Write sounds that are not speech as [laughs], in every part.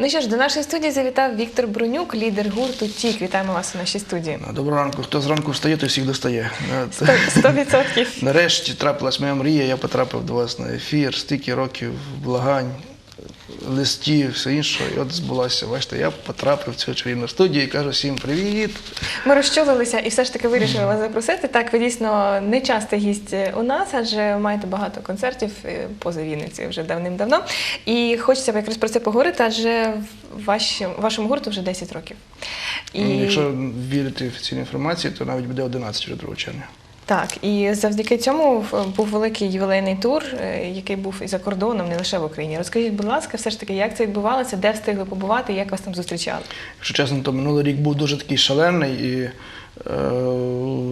Ну що ж, до нашої студії завітав Віктор Бронюк, лідер гурту Тік. Вітаємо вас у нашій студії. Доброго ранку. Хто зранку встає, той всіх достає. Е, [laughs] Сто відсотків. [laughs] Нарешті трапилась моя мрія, я потрапив до вас на ефір, стільки років благань, листів, все інше. І от збулося. Бачите, я потрапив в цю чарівну студію і кажу всім привіт. Ми розчулилися і все ж таки вирішили вас запросити. Так, ви дійсно не часто гість у нас, адже маєте багато концертів е, поза Вінницею вже давним-давно. І хочеться якраз про це поговорити, адже вашому, вашому гурту вже 10 років. І... Якщо вірити офіційній інформації, то навіть буде 11 вже 2 червня. Так, і завдяки цьому був великий ювілейний тур, е, який був і за кордоном, не лише в Україні. Розкажіть, будь ласка, все ж таки, як це відбувалося, де встигли побувати, як вас там зустрічали? Якщо чесно, то минулий рік був дуже такий шалений і е,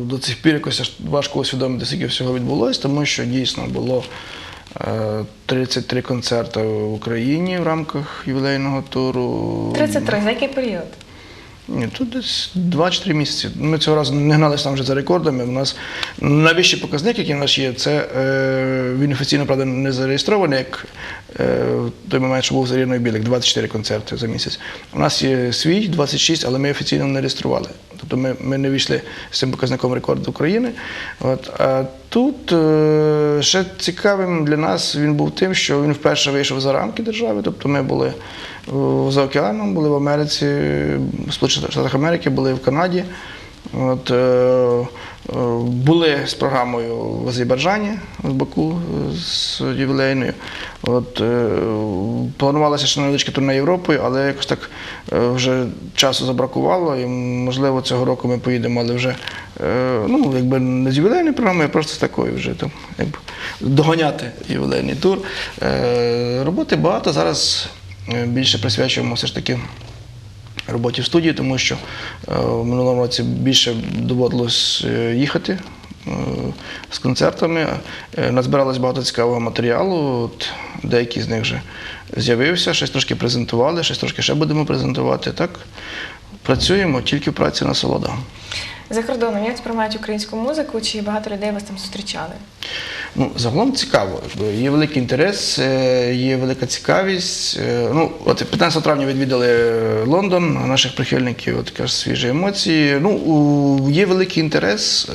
до цих пір якось важко усвідомити, скільки всього відбулося, тому що дійсно було е, 33 концерти в Україні в рамках ювілейного туру. 33, за який період? Ні, тут десь 2-3 місяці. Ми цього разу не гналися там вже за рекордами. У нас найвищий показник, який у нас є, це е, він офіційно, правда, не зареєстрований, як е, в той момент, що був за Іриною Білик, 24 концерти за місяць. У нас є свій 26, але ми офіційно не реєстрували. Тобто ми, ми не війшли з цим показником рекорду України. От. А тут е, ще цікавим для нас він був тим, що він вперше вийшов за рамки держави. Тобто ми були е, за океаном, були в Америці, в Сполучених Штатах Америки, були в Канаді. От, е, е, були з програмою в Азербайджані, в Баку з ювілейною. От, е, планувалося ще невеличке турне Європою, але якось так вже часу забракувало. І, можливо, цього року ми поїдемо, але вже ну, якби не з ювілейною програмою, а просто з такою вже там, якби, доганяти ювілейний тур. Роботи багато. Зараз більше присвячуємо все ж таки роботі в студії, тому що е, в минулому році більше доводилось е, їхати е, з концертами. Назбиралось багато цікавого матеріалу. От, деякі з них вже з'явився, щось трошки презентували, щось трошки ще будемо презентувати. Так, працюємо тільки в праці насолода. За кордоном, як сприймають українську музику, чи багато людей вас там зустрічали? Ну, загалом цікаво. Є великий інтерес, е, є велика цікавість. Е, Ну, от 15 травня відвідали е, Лондон, наших прихильників, от така свіжі емоції. Ну, є великий інтерес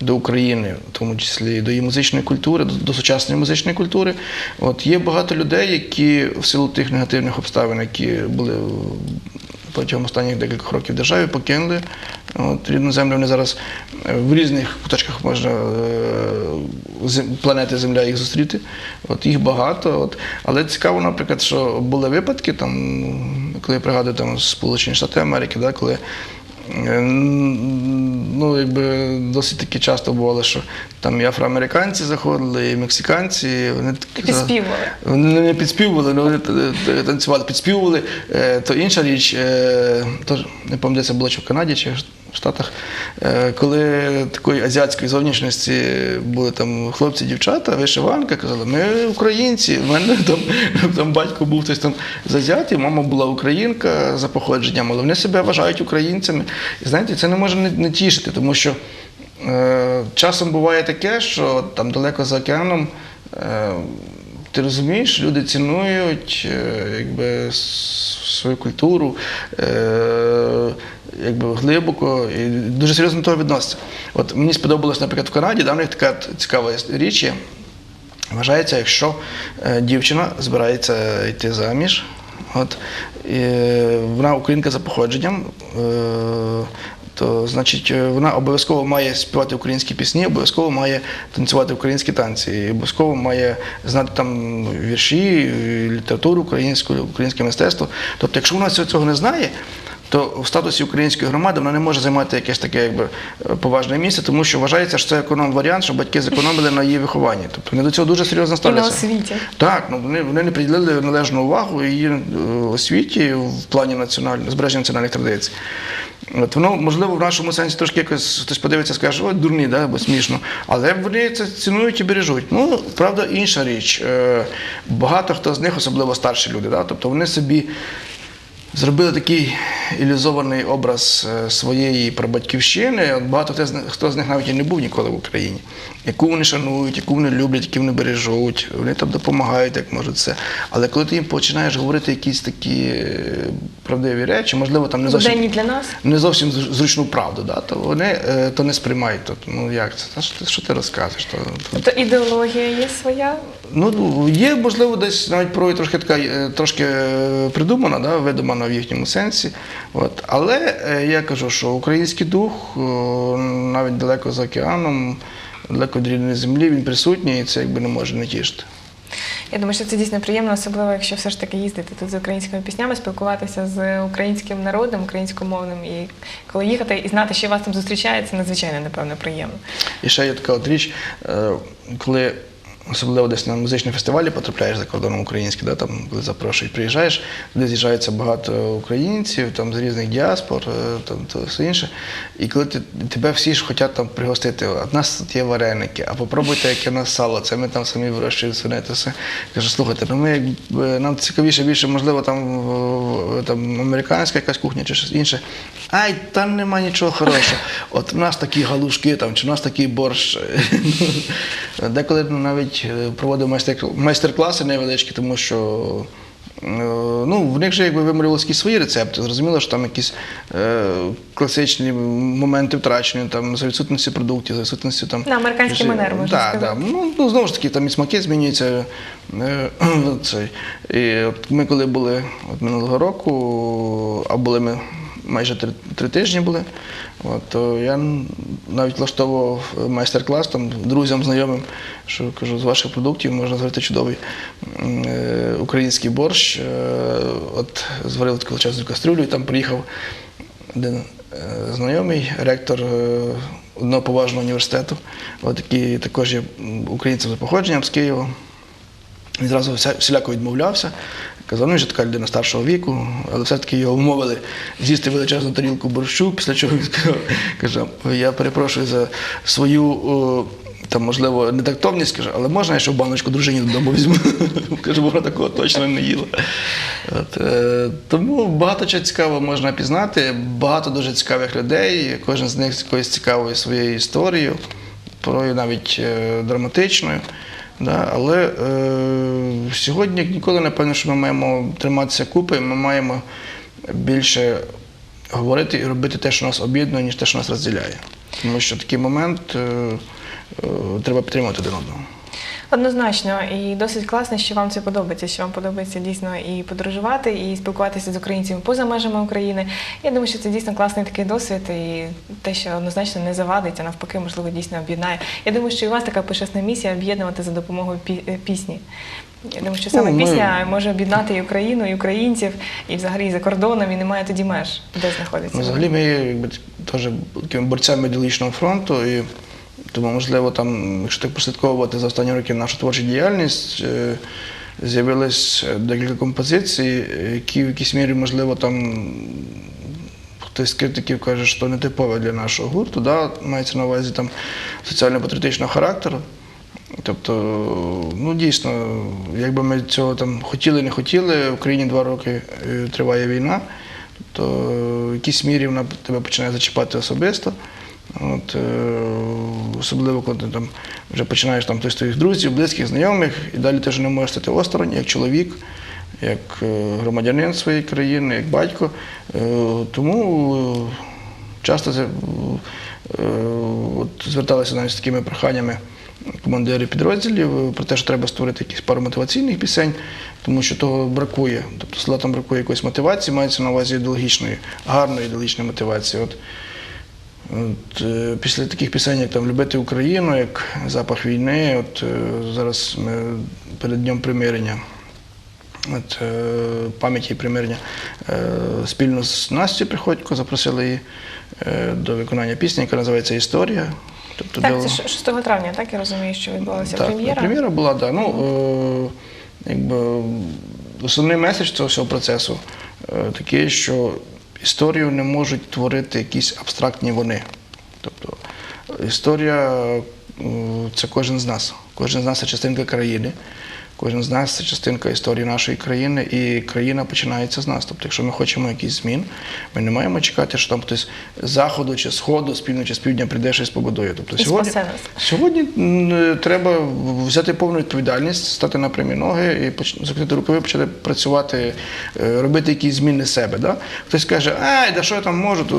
до України, в тому числі до її музичної культури, до, до сучасної музичної культури. От є багато людей, які в силу тих негативних обставин, які були протягом останніх декількох років державі покинули от, рідну землю. Вони зараз е, в різних куточках можна е, планети Земля їх зустріти. От, їх багато. От. Але цікаво, наприклад, що були випадки, там, коли я пригадую там, Сполучені Штати Америки, да, коли е, Ну, якби досить таки часто бувало, що там і афроамериканці заходили, і мексиканці. Вони такі Підспівували. вони не підспівували, але вони танцювали, підспівували. Е, То інша річ, е, то, не пам'ятаю, це було чи в Канаді, чи в Штатах, е, коли такої азіатської зовнішності були там хлопці, дівчата, вишиванка, казали, ми українці. У мене там, там батько був хтось там з Азіатів, мама була українка за походженням, але вони себе вважають українцями. І знаєте, це не може не, не тішити, тому що е, часом буває таке, що там далеко за океаном. Е, ти розумієш, люди цінують е, якби, свою культуру е, якби, глибоко і дуже серйозно до того відносяться. От мені сподобалось, наприклад, в Канаді, да, така цікава річ є. Вважається, якщо е, дівчина збирається йти заміж, от, і вона українка за походженням, то значить е, вона обов'язково має співати українські пісні, обов'язково має танцювати українські танці, обов'язково має знати там вірші, літературу українську, українське мистецтво. Тобто, якщо вона цього цього не знає, то в статусі української громади вона не може займати якесь таке якби, е, поважне місце, тому що вважається, що це економ варіант, що батьки зекономили на її вихованні. Тобто вони до цього дуже серйозно І на ставляться. освіті. Так, ну вони, вони не приділили належну увагу її е, освіті в плані національного збереження національних традицій. От воно, можливо, в нашому сенсі трошки якось хтось подивиться, скаже, ой, дурні, да, бо смішно. Але вони це цінують і бережуть. Ну, правда, інша річ. Е, Багато хто з них, особливо старші люди, да, тобто вони собі зробили такий ілюзований образ е, своєї прабатьківщини. Багато хто з них- навіть і не був ніколи в Україні, яку вони шанують, яку вони люблять, яку вони бережуть, вони там допомагають, як можуть все. Але коли ти їм починаєш говорити якісь такі е, правдиві речі, можливо, там не зовсім для нас. не зовсім зручну правду, да, то вони е, то не сприймають. То, ну як це? Та що, ти, що ти розказуєш? То, то, Тобто ідеологія є своя. Ну, є, можливо, десь навіть про трошки така трошки придумана, да, видумана в їхньому сенсі. От. Але е, я кажу, що український дух навіть далеко за океаном, далеко від рідної землі, він присутній, і це якби не може не тішити. Я думаю, що це дійсно приємно, особливо якщо все ж таки їздити тут з українськими піснями, спілкуватися з українським народом, українськомовним, і коли їхати і знати, що вас там зустрічається, надзвичайно напевно приємно. І ще є така от річ, е, коли особливо десь на музичні фестивалі потрапляєш за кордоном український, да, там, коли запрошують, приїжджаєш, де з'їжджається багато українців там, з різних діаспор, е, там, то все інше. І коли ти, тебе всі ж хочуть там пригостити, от нас тут є вареники, а попробуйте, яке у нас сало, це ми там самі вирощуємо свине, то все. Кажу, слухайте, ну ми якби, нам цікавіше більше, можливо, там, там американська якась кухня чи щось інше. Ай, там нема нічого хорошого. От у нас такі галушки, там, чи у нас такий борщ. [laughs] Деколи ну, навіть е, проводив майстер- майстер-класи невеличкі, тому що е, ну, в них же якби вималювалися свої рецепти. Зрозуміло, що там якісь е, класичні моменти втрачені, там, за відсутності продуктів, за відсутності там. На американський манер, можна да, сказати. Да. Ну, ну, знову ж таки, там і смаки змінюються. Е. [clears throat] І от ми коли були от минулого року, а були ми майже три, три тижні були, от, то я навіть влаштовував майстер-клас там, друзям, знайомим, що кажу, з ваших продуктів можна зварити чудовий е, український борщ. Е, от зварили таку величезну кастрюлю, і там приїхав один е, знайомий, ректор е, одного поважного університету, от, який також є українцем за походженням з Києва. Він зразу всіляко відмовлявся. Казав, ну він же така людина старшого віку, але все-таки його вмовили з'їсти величезну тарілку борщу, після чого він сказав, каже, я перепрошую за свою. о, там, можливо, не тактовність, каже, але можна я ще в баночку дружині додому візьму? [laughs] Каже, вона такого точно не їла. От, е, тому багато чого цікавого можна пізнати, багато дуже цікавих людей, кожен з них з якоюсь цікавою своєю історією, порою навіть е, драматичною. Да, але е, сьогодні, як ніколи, напевно, що ми маємо триматися купи, ми маємо більше говорити і робити те, що нас об'єднує, ніж те, що нас розділяє. Тому що такий момент е, е, треба підтримувати один одного. Однозначно, і досить класно, що вам це подобається, що вам подобається дійсно і подорожувати, і спілкуватися з українцями поза межами України. Я думаю, що це дійсно класний такий досвід, і те, що однозначно не завадить, а навпаки, можливо, дійсно об'єднає. Я думаю, що і у вас така почесна місія об'єднувати за допомогою е, пісні. Я думаю, що саме Ну, ми- пісня може об'єднати і Україну, і українців, і взагалі і за кордоном, і немає тоді меж, де знаходиться. Взагалі ми якби, теж борцями ідеологічного фронту, і тому, можливо, там, якщо так прослідковувати за останні роки нашу творчу діяльність, е, з'явилось декілька композицій, які в якійсь мірі, можливо, там хтось з критиків каже, що не типове для нашого гурту, да? мається на увазі там соціально-патріотичного характеру. Тобто, ну дійсно, якби ми цього там хотіли, не хотіли, в Україні два роки е, триває війна, тобто в якійсь мірі вона тебе починає зачіпати особисто. От, е, особливо, коли ти там вже починаєш там хтось з твоїх друзів, близьких, знайомих, і далі ти вже не можеш стати осторонь, як чоловік, як е, громадянин своєї країни, як батько. Е, Тому часто це, от, зверталися навіть з такими проханнями командири підрозділів про те, що треба створити якісь пару мотиваційних пісень, тому що того бракує. Тобто солдатам бракує якоїсь мотивації, мається на увазі ідеологічної, гарної ідеологічної мотивації. От, От, е, після таких пісень, як там Любити Україну, як запах війни, от е, зараз ми перед Днем примирення, от, е, пам'яті примирення, спільно з Настю Приходько запросили її до виконання пісні, яка називається Історія. Тобто, Так, де- це 6 травня, так я розумію, що відбулася так, прем'єра. Прем'єра була, так. Ну, е, якби, основний меседж цього всього процесу е, такий, що історію не можуть творити якісь абстрактні вони. Тобто історія е, це кожен з нас. Кожен з нас це частинка країни. Кожен з нас це частинка історії нашої країни, і країна починається з нас. Тобто, якщо ми хочемо якісь змін, ми не маємо чекати, що там хтось з заходу чи сходу, з півночі, з півдня прийде щось побудує. Тобто І сьогодні, сьогодні треба взяти повну відповідальність, стати на прямі ноги і поч- закрити рукави, почати працювати, е, робити якісь зміни себе. Да? Хтось каже, ай, да що я там можу, то,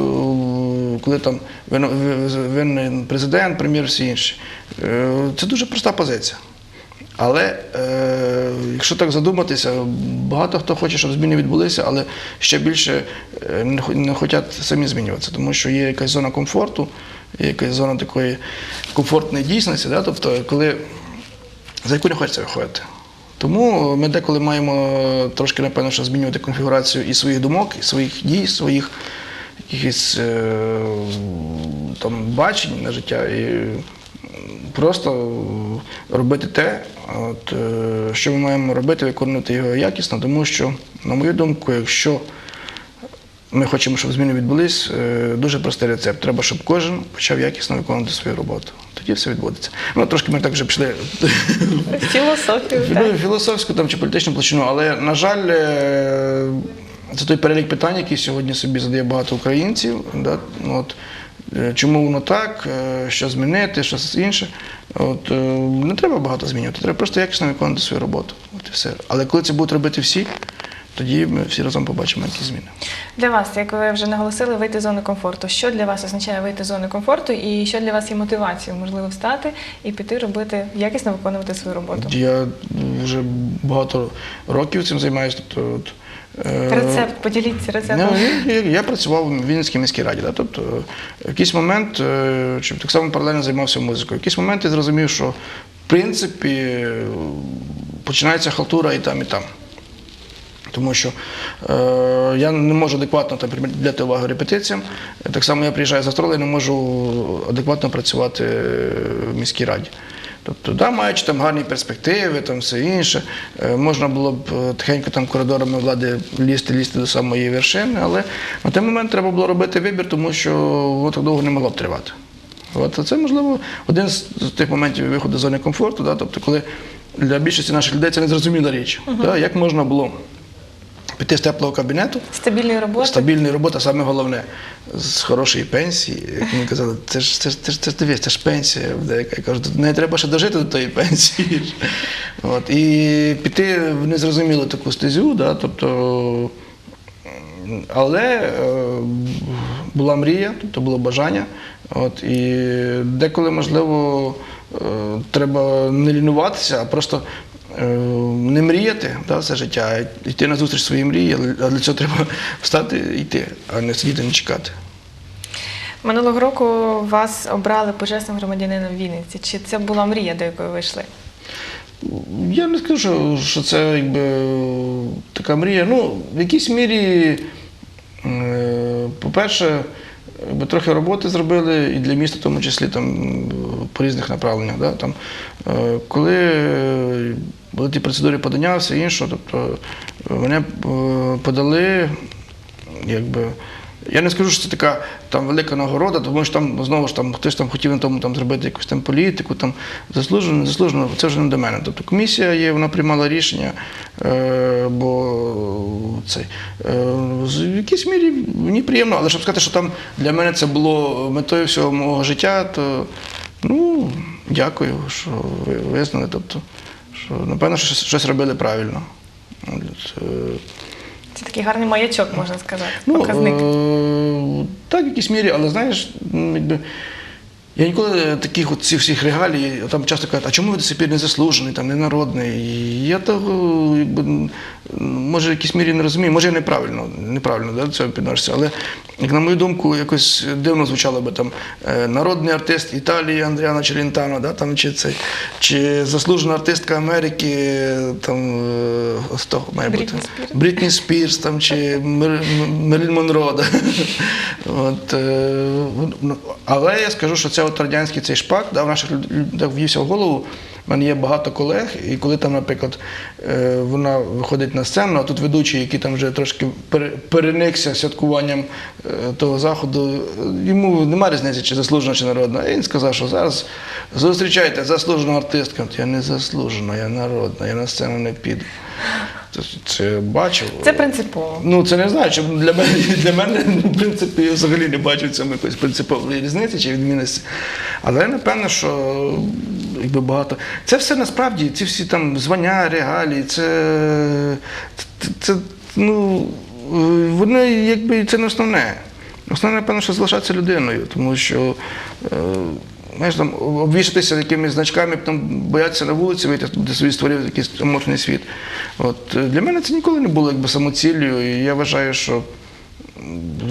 коли там вин- винен президент, прем'єр, всі інші. Е, Це дуже проста позиція. Але е, якщо так задуматися, багато хто хоче, щоб зміни відбулися, але ще більше е, не, хочуть самі змінюватися, тому що є якась зона комфорту, якась зона такої комфортної дійсності, да? тобто, коли, за яку не хочеться виходити. Тому ми деколи маємо трошки, напевно, що змінювати конфігурацію і своїх думок, і своїх дій, своїх якихось е, там бачень на життя. І просто робити те, от, е, що ми маємо робити, виконувати його якісно, тому що, на мою думку, якщо ми хочемо, щоб зміни відбулись, е, дуже простий рецепт. Треба, щоб кожен почав якісно виконувати свою роботу. Тоді все відбудеться. Ну, трошки ми так вже пішли Філософію, Філо- так. філософську там, чи політичну площину, але, на жаль, е, це той перелік питань, який сьогодні собі задає багато українців. Да? Ну, От, чому воно так, е, що змінити, щось інше. От, е, не треба багато змінювати, треба просто якісно виконувати свою роботу. От і все. Але коли це будуть робити всі, тоді ми всі разом побачимо якісь зміни. Для вас, як ви вже наголосили, вийти з зони комфорту. Що для вас означає вийти з зони комфорту, і що для вас є мотивацією, можливо, встати і піти робити, якісно виконувати свою роботу? Я вже багато років цим займаюся. Тобто, от, е, Рецепт, поділіться рецептом. Ну, я, я працював в Вінницькій міській раді. Да? Тобто, в якийсь момент, е, чи так само паралельно займався музикою. В якийсь момент я зрозумів, що в принципі е, починається халтура і там, і там. Тому що е, я не можу адекватно там, приділяти увагу репетиціям. Так само я приїжджаю з Австралії, не можу адекватно працювати в міській раді. Тобто, да, маючи там гарні перспективи, там все інше, е, можна було б е, тихенько там коридорами влади лізти, лізти до самої вершини, але на той момент треба було робити вибір, тому що воно так довго не могло б тривати. От це, можливо, один з тих моментів виходу з зони комфорту, да, тобто, коли для більшості наших людей це незрозуміла річ. Да, як можна було піти з теплого кабінету, Стабільної роботи. стабільна робота, саме головне, з хорошої пенсії. Як мені казали, це ж це ж це ж це ж дивись, це ж пенсія. Деяка. Я кажу, не треба ще дожити до тої пенсії. От. І піти в незрозумілу таку стезю, да, тобто. Але е, була мрія, тобто було бажання. От, і деколи, можливо, е, треба не лінуватися, а просто не мріяти да, все життя, а йти на зустріч своїй мрії, а для цього треба встати і йти, а не сидіти, не чекати. Минулого року вас обрали почесним громадянином Вінниці. Чи це була мрія, до якої ви йшли? Я не скажу, що, що це якби така мрія. Ну, в якійсь мірі, е, по-перше, якби трохи роботи зробили і для міста, в тому числі там по різних направленнях. Да? Там, е, коли е, були ті процедури подання, все інше, тобто е, мене подали, якби. Я не скажу, що це така там велика нагорода, тому що там знову ж там хтось там хотів на тому там зробити якусь там політику, там заслужено, не заслужено, це вже не до мене. Тобто комісія є, вона приймала рішення, е, бо цей е, в якійсь мірі мені приємно, але щоб сказати, що там для мене це було метою всього мого життя, то ну дякую, що ви визнали. Тобто, що напевно, що щось- робили правильно. От, е, Це такий гарний маячок, можна сказати. Ну, показник. е, так, в якійсь мірі, але знаєш, якби, я ніколи таких от цих всіх регалій, там часто кажуть, а чому ви до сих пір не заслужений, там, не народний? І я того, якби, може, в якійсь мірі не розумію, може я неправильно, неправильно да, до цього підношуся, але, як на мою думку, якось дивно звучало би там е, народний артист Італії Андріана Челентано, да, там, чи, цей, чи заслужена артистка Америки, там, е, хто має бути? Брітні Спірс. Там, чи Мер- Мерлін Монро. Да? От, е, ну, але я скажу, що це от радянський цей шпак да, в наших люд- людях в'ївся в голову. В мене є багато колег, і коли там, наприклад, е, вона виходить на сцену, а тут ведучий, який там вже трошки пере- переникся святкуванням е, того заходу, йому немає різниці, чи заслужена, чи народна. І він сказав, що зараз зустрічайте заслужену артистку. Я не заслужена, я народна, я на сцену не піду. Це, бачив. Це принципово. Ну, це не знаю, чи для мене, [laughs] для мене ну, в принципі, я взагалі не бачу в цьому якоїсь принципової різниці чи відмінності. Але напевно, що якби багато. Це все насправді, ці всі там звання, регалії, це, це, ну, е, вони якби це не основне. Основне, напевно, що залишатися людиною, тому що. Е, Знаєш, там обвішатися якимись значками, там боятися на вулиці вийти, де собі створив якийсь емоційний світ. От е, для мене це ніколи не було якби самоціллю, і я вважаю, що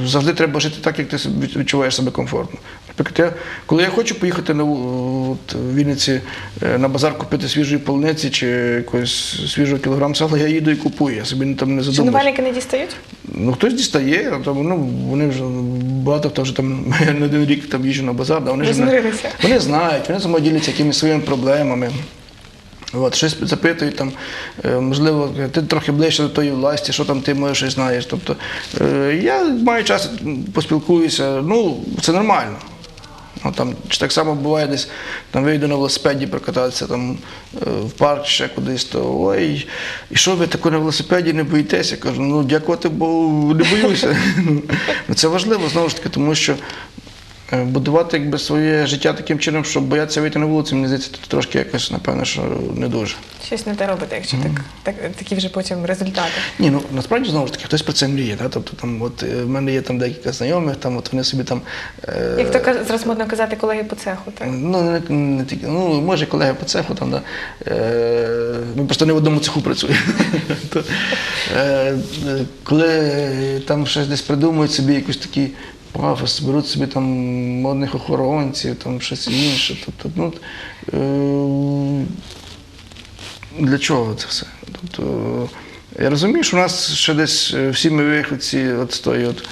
завжди треба жити так, як ти відчуваєш себе комфортно. Я, коли я хочу поїхати на от, в Вінниці е, на базар купити свіжої полуниці чи якогось свіжого кілограм сала, я їду і купую. Я собі там не задумуюся. Шанувальники не дістають? Ну, хтось дістає, а там, ну, вони вже багато хто вже там [laughs] я не один рік там їжджу на базар, да, вони ж вони знають, вони самоділяться якимись своїми проблемами. От, щось запитують там, е, можливо, ти трохи ближче до тої власті, що там ти може щось знаєш. Тобто е, я маю час, поспілкуюся, ну, це нормально. Ну, там, чи так само буває десь там вийду на велосипеді прокататися там, е, в парк ще кудись, то ой, і що ви тако на велосипеді не боїтеся? Я кажу, ну дякувати бо не боюся. [laughs] Ну, Це важливо знову ж таки, тому що будувати якби, своє життя таким чином, щоб боятися вийти на вулицю, мені здається, тут трошки якось, напевно, що не дуже. Щось не те робите, якщо так, так, такі вже потім результати. Ні, ну насправді знову ж таки, хтось про це мріє. Да? Тобто там, от е, в мене є там декілька знайомих, там от вони собі там. е, Як то зараз модно казати колеги по цеху, так? Ну, не, не тільки, ну, може, колеги по цеху там, да. Е, ми просто не в одному цеху працюємо. [laughs] Е, е, коли там щось десь придумують собі якийсь такий пафос, беруть собі там модних охоронців, там щось інше. Тобто, ну, е, для чого це все? Тобто, я розумію, що у нас ще десь е, всі ми виходці от з тої от,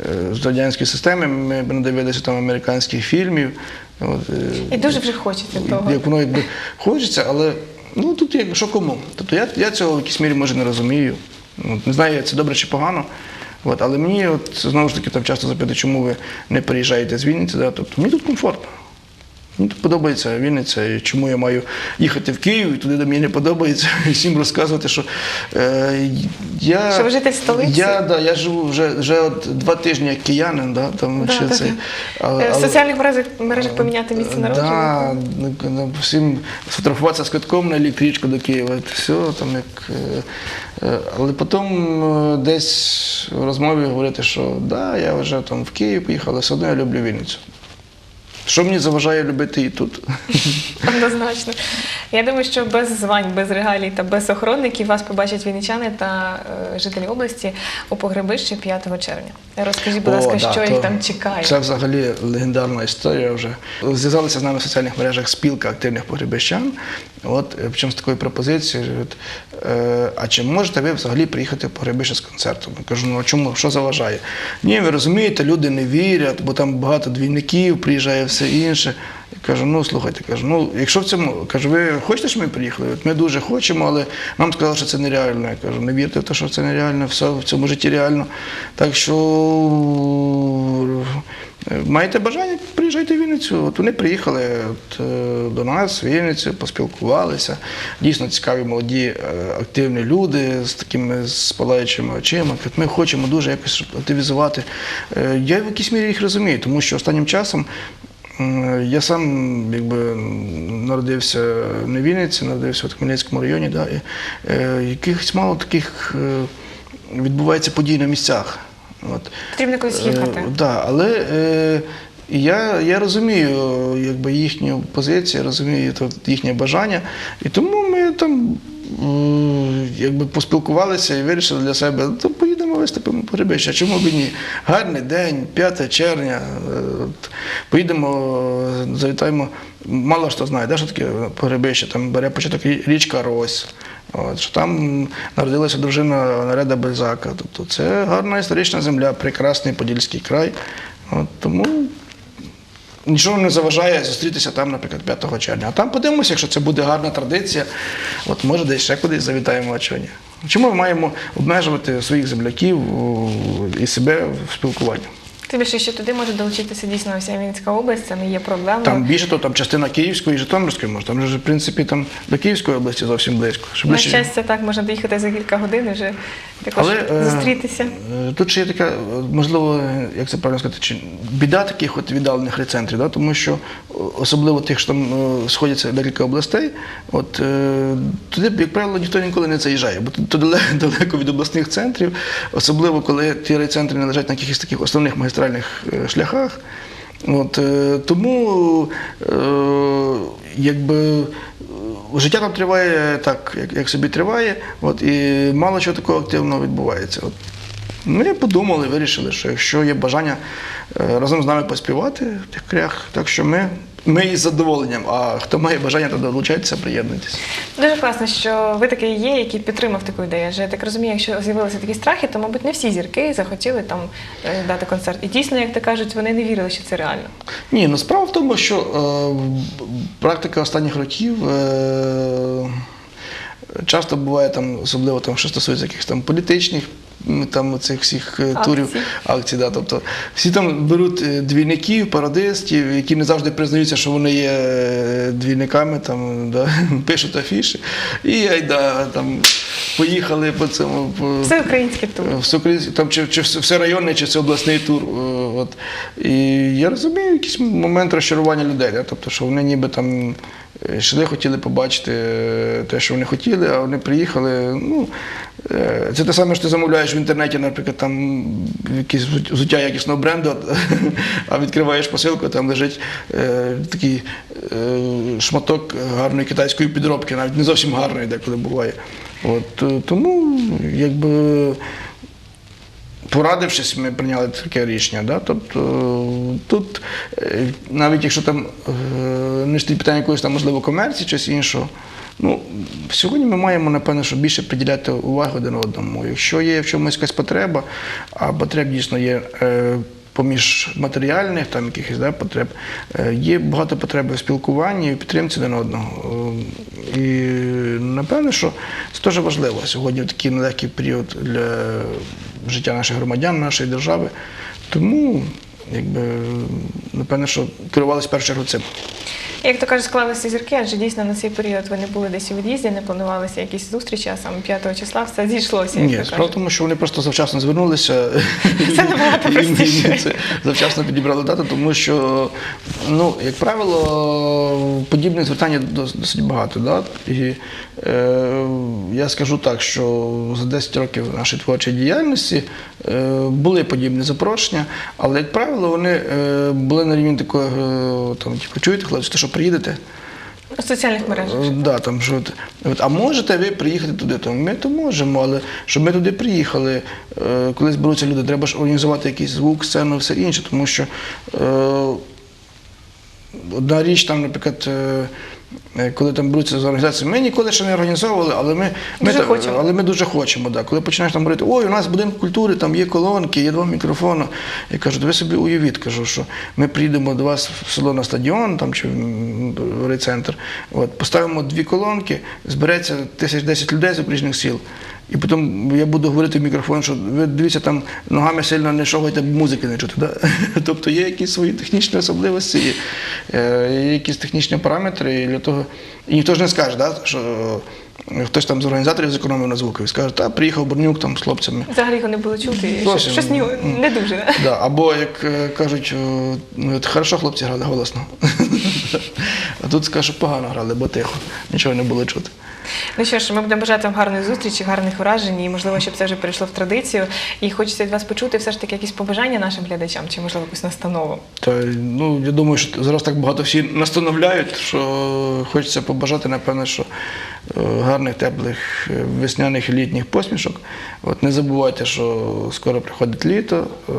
е, з радянської системи, ми надивилися там американських фільмів. От, е, І дуже вже хочеться того. як воно якби хочеться, але ну тут як що кому. Тобто я, я цього в якійсь мірі може не розумію. От, не знаю, це добре чи погано. От, але мені от, знову ж таки там часто запитують, чому ви не приїжджаєте з Вінниці. Да? Тобто мені тут комфортно. Мені подобається Вінниця, і чому я маю їхати в Київ, і туди де мені не подобається, і [laughs] всім розказувати, що е, я. Що ви житель столиці? Я, да, я живу вже, вже от два тижні як киянин, да, там Да, ще да, цей. да. але- Е, В соціальних мережах, мережах поміняти місце народження. Да, ну, ну, всім сфотографуватися з квитком на електричку до Києва. Все, там як, е, е, але потім е, десь в розмові говорити, що да, я вже там в Київ поїхав, але все одно я люблю Вінницю. Що мені заважає любити і тут? Однозначно. Я думаю, що без звань, без регалій та без охоронників вас побачать вінничани та е, жителі області у погребищі 5 червня. Розкажіть, будь ласка, да, що їх там чекає? Це взагалі легендарна історія вже. Зв'язалися з нами в соціальних мережах спілка активних погребищан. От, е, причому з такою пропозицією. Е, а чи можете ви взагалі приїхати в погребище з концертом? Я кажу, ну а чому? Що заважає? Ні, ви розумієте, люди не вірять, бо там багато двійників приїжджає все інше. Я кажу, ну слухайте, кажу, ну якщо в цьому, кажу, ви хочете, щоб ми приїхали? От ми дуже хочемо, але нам сказали, що це нереально. Я кажу, не вірте в те, що це нереально, все в цьому житті реально. Так що маєте бажання, приїжджайте в Вінницю. От вони приїхали от, е, до нас, в Вінницю, поспілкувалися. Дійсно цікаві молоді, е, активні люди з такими спалаючими очима. Ми хочемо дуже якось активізувати. Е, Я в якійсь мірі їх розумію, тому що останнім часом. Я сам якби народився не в Вінниці, народився в Хмельницькому районі, да, і, е, якихось мало таких е, відбувається подій на місцях. От. Потрібно кудись їхати. Е, да, але е, я, я розумію якби, їхню позицію, розумію їхнє бажання. І тому ми там якби, поспілкувалися і вирішили для себе, то поїдемо виступимо по Гребище. Чому б і ні? Гарний день, 5 червня. е, от, Поїдемо, е, завітаємо. Мало хто знає, де що таке погребище, там бере початок річка Рось. От, що там народилася дружина Нареда Бальзака. Тобто це гарна історична земля, прекрасний Подільський край. От, тому нічого не заважає зустрітися там, наприклад, 5 червня. А там подивимося, якщо це буде гарна традиція, от може десь ще кудись завітаємо, а. Чому ми маємо обмежувати своїх земляків і себе в спілкуванні? Тим більше, що туди може долучитися дійсно вся Вінницька область, це не є проблемою. Там більше того, там частина Київської і Житомирської може. Там же, в принципі, там до Київської області зовсім близько. Щоб На щастя, так можна доїхати за кілька годин і вже також Але е, зустрітися. е, тут ще є така, можливо, як це правильно сказати, чи біда таких от віддалених райцентрів, да? тому що особливо тих, що там е, сходяться декілька областей, от е, туди, як правило, ніхто ніколи не заїжджає, бо тут [laughs] далеко, від обласних центрів, особливо коли ті райцентри не лежать на якихось таких основних магістральних е, шляхах. От, е, тому е, якби життя там триває так, як, як собі триває, от, і мало чого такого активного відбувається. От. Ми подумали, вирішили, що якщо є бажання разом з нами поспівати в тих крях, так що ми, ми із задоволенням, а хто має бажання, то долучайтеся, приєднуйтесь. Дуже класно, що ви такий є, який підтримав таку ідею. Адже я так розумію, якщо з'явилися такі страхи, то, мабуть, не всі зірки захотіли там е, дати концерт. І дійсно, як то кажуть, вони не вірили, що це реально. Ні, ну справа в тому, що е, практика останніх років е, часто буває там, особливо там, що стосується якихось там політичних. Там цих всіх е, турів Акцій. акцій, да, тобто всі там беруть е, двійників, пародистів, які не завжди признаються, що вони є е, двійниками, там да, [laughs] пишуть афіші, і айда, там поїхали по цьому по, Все українське тур. всеукраїнський, там чи, чи все- всерайонний, чи всеобласний тур. е, От. І я розумію якийсь момент розчарування людей, да? тобто, що вони ніби там йшли, хотіли побачити те, що вони хотіли, а вони приїхали. Ну, це те саме, що ти замовляєш в інтернеті, наприклад, там якесь взуття якісного бренду, [laughs] а відкриваєш посилку, там лежить е, такий е, шматок гарної китайської підробки, навіть не зовсім гарної, деколи буває. От, е, тому якби порадившись, ми прийняли таке рішення. Да? Тобто тут, е, навіть якщо там е, не стоїть питання якоїсь там, можливо, комерції чи іншого, ну, сьогодні ми маємо, напевно, що більше приділяти увагу один одному. Якщо є в чомусь якась потреба, а потреб дійсно є. е, Поміж матеріальних там якихось да, потреб є багато потреб у спілкуванні і в підтримці один одного. І напевно, що це дуже важливо сьогодні в такий нелегкий період для життя наших громадян, нашої держави. Тому, якби, напевно, що керувалися в першу цим. Як то кажуть, склалися зірки, адже дійсно на цей період ви не були десь у від'їзді, не планувалися якісь зустрічі, а саме 5 числа все зійшлося. Ні, справа в тому, що вони просто завчасно звернулися. Це набагато [laughs] простіше. це завчасно підібрали дату, тому що, ну, як правило, подібних звертань досить багато. Да? І е, я скажу так, що за 10 років нашої творчої діяльності е, були подібні запрошення, але, як правило, вони е, були на рівні такого, е, там, типу, чуєте, хлопці, що приїдете? У соціальних мережах. Е, Да, там, що, от, а можете ви приїхати туди? Там, ми то можемо, але щоб ми туди приїхали, е, коли зберуться люди, треба ж організувати якийсь звук, сцену, все інше, тому що е, одна річ, там, наприклад, е, коли там беруться з організації, ми ніколи ще не організовували, але ми, ми, Дуже та- але ми дуже хочемо. Да. Коли починаєш там говорити, ой, у нас будинок культури, там є колонки, є два мікрофони. Я кажу, ви собі уявіть, кажу, що ми приїдемо до вас в село на стадіон там, чи в райцентр, от, поставимо дві колонки, збереться тисяч десять людей з обріжних сіл. І потім я буду говорити в мікрофон, що ви дивіться, там ногами сильно не шовгайте, музики не чути. Да? [laughs] Тобто є якісь свої технічні особливості, є, е, якісь технічні параметри, і для того. І ніхто ж не скаже, да, що е, хтось там з організаторів зекономив на звукові, скаже, та приїхав Борнюк там з хлопцями. Взагалі його не було чути, і Зовсім. щось, не дуже. [laughs] да? Або як е, кажуть, о, ну, хорошо хлопці грали голосно. [laughs] А тут скажу, що погано грали, бо тихо, нічого не було чути. Ну що ж, ми будемо бажати вам гарної зустрічі, гарних вражень, і можливо, щоб це вже перейшло в традицію. І хочеться від вас почути все ж таки якісь побажання нашим глядачам, чи можливо якусь настанову. Та, ну, я думаю, що зараз так багато всі настановляють, що хочеться побажати, напевно, що е, гарних, теплих е, весняних і літніх посмішок. От не забувайте, що скоро приходить літо, е,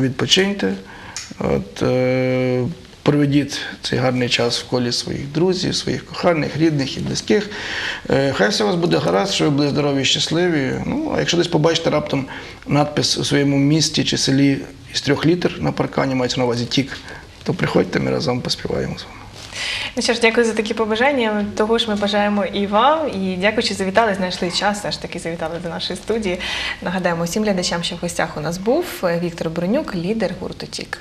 відпочиньте. От, Проведіть цей гарний час в колі своїх друзів, своїх коханих, рідних і близьких. Е, Хай все у вас буде гаразд, що ви були здорові і щасливі. Ну, а якщо десь побачите раптом надпис у своєму місті чи селі із трьох літер на паркані, мається на увазі тік, то приходьте, ми разом поспіваємо з вами. Ну що ж, дякую за такі побажання. Того ж ми бажаємо і вам. І дякую, що завітали, знайшли час, все ж таки завітали до нашої студії. Нагадаємо всім глядачам, що в гостях у нас був Віктор Бронюк, лідер гурту Тік.